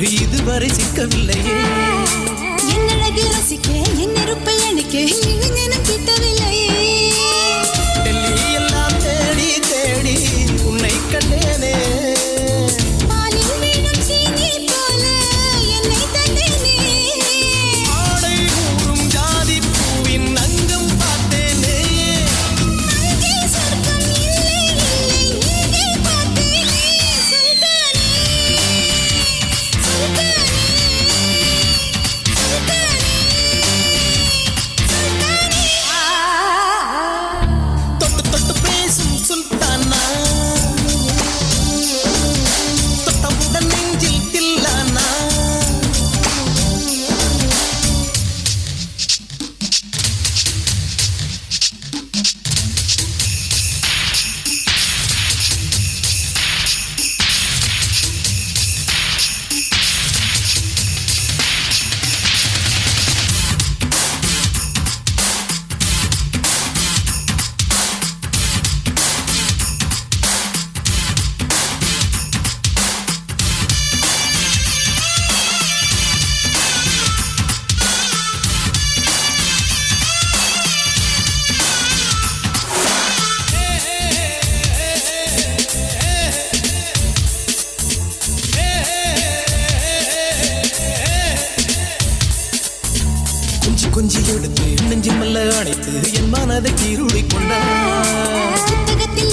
கேள்வி இதுவரை சிக்கவில்லையே. கொஞ்சி எடுத்து நெஞ்சில் மல்ல அணைத்து என் மனதை கீருளி கொண்டான்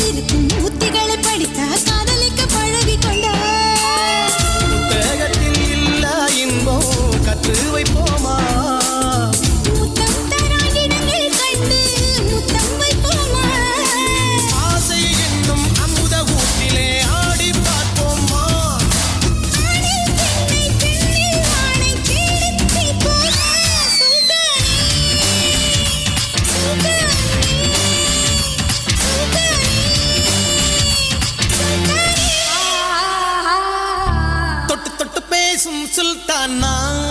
இருக்கும் 难